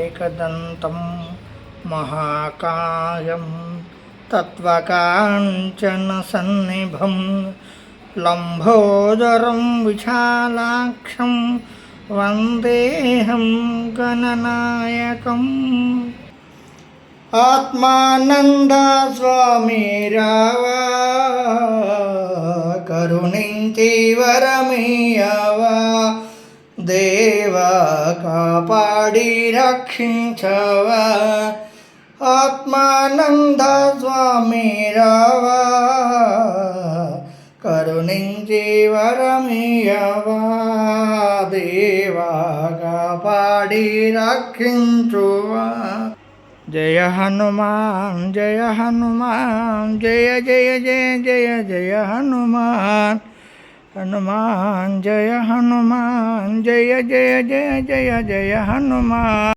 एकदन्तं महाकायं तत्त्वकाञ्चनसन्निभं लम्भोदरं विशालाक्षं वन्देऽहं गणनायकम् ఆత్మానంద స్వామి రావా కరుణించి వరమీయవా దేవా కాపాడి రక్షించవా ఆత్మానంద స్వామి రావా కరుణించి వరమీయవా దేవా కాపాడి రక్షించువా జయ హనుమాన్ జయ హనుమాన్ జయ జయ జయ జయ జయ హనుమాన్ હનુમાન જય હનુમાન જય જય જય જય જય હનુમાન